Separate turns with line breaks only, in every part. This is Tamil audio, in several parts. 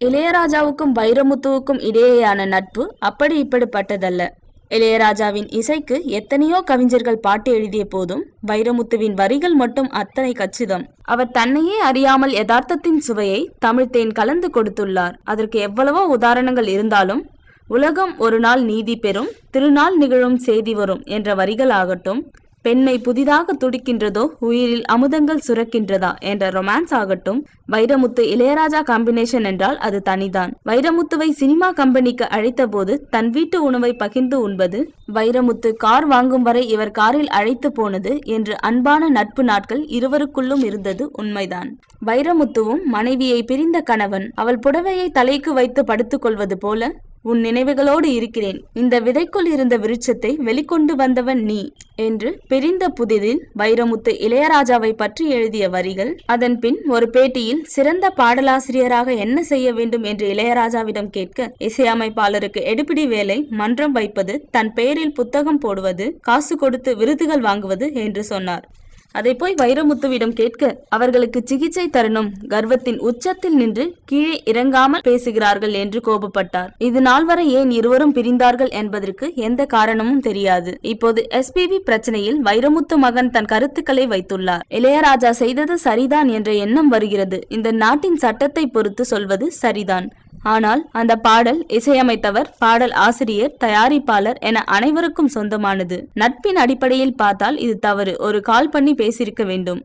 இளையராஜாவுக்கும் வைரமுத்துவுக்கும் இடையேயான நட்பு அப்படி இப்படிப்பட்டதல்ல. இளையராஜாவின் இசைக்கு எத்தனையோ கவிஞர்கள் பாட்டு எழுதிய போதும் வைரமுத்துவின் வரிகள் மட்டும் அத்தனை கச்சிதம். அவர் தன்னையே அறியாமல் யதார்த்தத்தின் சுவையை தமிழ் தேன் கலந்து கொடுத்துள்ளார். அதற்கு எவ்வளவோ உதாரணங்கள் இருந்தாலும் உலகம் ஒரு நாள் நீதி பெறும் திருநாள் நிகழும் செய்தி வரும் என்ற வரிகள் ஆகட்டும் பெண்ணை புதிதாக துடிக்கின்றதோ உயிரில் அமுதங்கள் சுரக்கின்றதா என்ற ரொமான்ஸ் ஆகட்டும் வைரமுத்து இளையராஜா காம்பினேஷன் என்றால் அது தனிதான். வைரமுத்துவை சினிமா கம்பெனிக்கு அழைத்த போது தன் வீட்டு உணவை பகிர்ந்து உண்பது வைரமுத்து கார் வாங்கும் வரை இவர் காரில் அழைத்து போனது என்று அன்பான நட்பு நாட்கள் இருவருக்குள்ளும் இருந்தது உண்மைதான். வைரமுத்துவும் மனைவியை பிரிந்த கணவன் அவள் புடவையை தலைக்கு வைத்து படுத்துக் கொள்வது போல உன் நினைவுகளோடு இருக்கிறேன். இந்த விதைக்குள் இருந்த விருட்சத்தை வெளிக்கொண்டு வந்தவன் நீ என்று பிரிந்த புதிதில் வைரமுத்து இளையராஜாவை பற்றி எழுதிய வரிகள். அதன் பின் ஒரு பேட்டியில் சிறந்த பாடலாசிரியராக என்ன செய்ய வேண்டும் என்று இளையராஜாவிடம் கேட்க இசையமைப்பாளருக்கு எடுபிடி வேலை மன்றம் வைப்பது தன் பெயரில் புத்தகம் போடுவது காசு கொடுத்து விருதுகள் வாங்குவது என்று சொன்னார். அதை போய் வைரமுத்துவிடம் கேட்க அவர்களுக்கு சிகிச்சை தரணும். கர்வத்தின் உச்சத்தில் நின்று கீழே இறங்காமல் பேசுகிறார்கள் என்று கோபப்பட்டார். இது நாள் வரை ஏன் இருவரும் பிரிந்தார்கள் என்பதற்கு எந்த காரணமும் தெரியாது. இப்போது எஸ்பிபி பிரச்சனையில் வைரமுத்து மகன் தன் கருத்துக்களை வைத்துள்ளார். இளையராஜா செய்தது சரிதான் என்ற எண்ணம் வருகிறது. இந்த நாட்டின் சட்டத்தை பொறுத்து சொல்வது சரிதான். ஆனால் அந்த பாடல் இசையமைத்தவர் பாடல் ஆசிரியர் தயாரிப்பாளர் என அனைவருக்கும் சொந்தமானது. நட்பின் அடிப்படையில் பார்த்தால் இது தவறு. ஒரு கால் பண்ணி பேசியிருக்க வேண்டும்.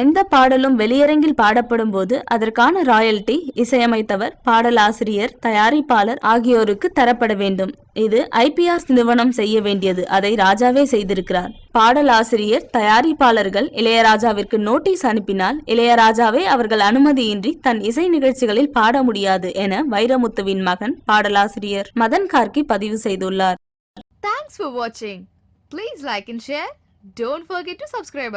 எந்த பாடலும் வெளியரங்கில் பாடப்படும் போது அதற்கான ராயல்டி இசையமைத்தவர் பாடலாசிரியர் தயாரிப்பாளர் ஆகியோருக்கு தரப்பட வேண்டும். இது ஐபிஆர் நிறுவனம் செய்ய வேண்டியது. அதை ராஜாவே செய்திருக்கிறார். பாடலாசிரியர் தயாரிப்பாளர்கள் இளையராஜாவிற்கு நோட்டீஸ் அனுப்பினால் இளையராஜாவே அவர்கள் அனுமதியின்றி தன் இசை நிகழ்ச்சிகளில் பாட முடியாது என வைரமுத்துவின் மகன் பாடலாசிரியர் மதன் கார்கி பதிவு செய்துள்ளார்.
Thanks for watching. Please like and share. Don't forget to subscribe